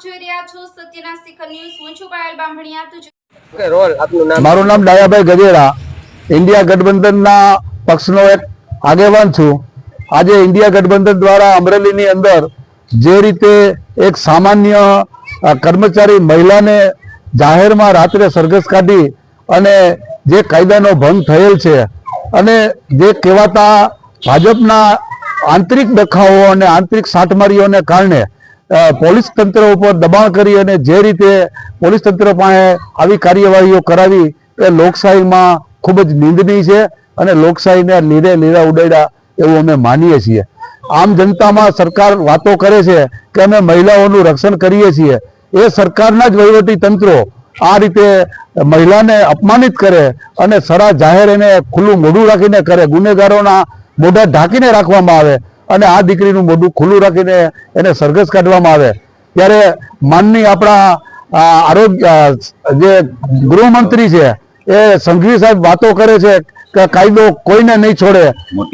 છો સત્યના શિખર ન્યૂઝ. હું છું પાયલ બામણિયા. તો કે રોલ આપનું નામ? મારું નામ ડાયાભાઈ ગજેરા ઇન્ડિયા ગઠબંધનના પક્ષનો એક આગેવાન છું. આજે ઇન્ડિયા ગઠબંધન દ્વારા અમરેલીની અંદર જે રીતે એક સામાન્ય કર્મચારી મહિલાને જાહેરમાં રાત્રે સરઘસ કાઢી અને જે કાયદાનો ભંગ થયેલ છે અને જે કહેવાતા ભાજપના આંતરિક દખાવો અને આંતરિક સાટમારીઓને કારણે પોલીસ તંત્ર ઉપર દબાણ કરી અને જે રીતે પોલીસ તંત્ર પાસે આવી કાર્યવાહીઓ કરાવી, એ લોકશાહીમાં ખૂબ જ નિંદનીય છે અને લોકશાહીને લીરે લીરા ઉડાડ્યા એવું અમે માનીએ છીએ. આમ જનતામાં સરકાર વાતો કરે છે કે અમે મહિલાઓનું રક્ષણ કરીએ છીએ. એ સરકારના જ વહીવટી તંત્રો આ રીતે મહિલાને અપમાનિત કરે અને સરા જાહેર એને ખુલ્લું મોઢું રાખીને કરે, ગુનેગારોના મોઢા ઢાંકીને રાખવામાં આવે. અને આ દીકરીનું મોઢું ખુલ્લું રાખીને એને સરઘસ કાઢવામાં આવે. ત્યારે માનની આપણા આરોગ્ય જે ગૃહમંત્રી છે એ સંઘવી સાહેબ વાતો કરે છે કે કાયદો કોઈને નહીં છોડે.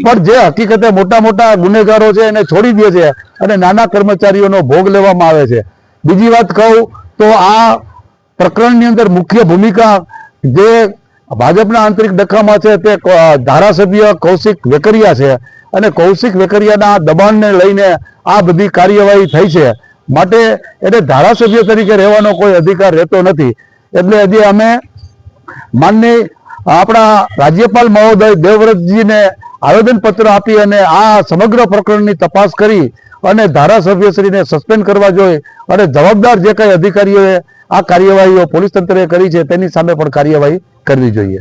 પણ જે હકીકતે મોટા મોટા ગુનેગારો છે એને છોડી દે છે અને નાના કર્મચારીઓનો ભોગ લેવામાં આવે છે. બીજી વાત કહું તો આ પ્રકરણની અંદર મુખ્ય ભૂમિકા જે ભાજપના આંતરિક ડખામાં છે તે ધારાસભ્ય કૌશિક વેકરિયા છે. અને કૌશિક વેકરિયાના દબાણને લઈને આ બધી કાર્યવાહી થઈ છે. માટે એને ધારાસભ્ય તરીકે રહેવાનો કોઈ અધિકાર રહેતો નથી. એટલે હજી અમે માનની આપણા રાજ્યપાલ મહોદય દેવવ્રતજીને આવેદનપત્ર આપી અને આ સમગ્ર પ્રકરણની તપાસ કરી અને ધારાસભ્યશ્રીને સસ્પેન્ડ કરવા જોઈએ અને જવાબદાર જે કઈ અધિકારીઓએ આ કાર્યવાહીઓ પોલીસ તંત્રએ કરી છે તેની સામે પણ કાર્યવાહી કરવી જોઈએ.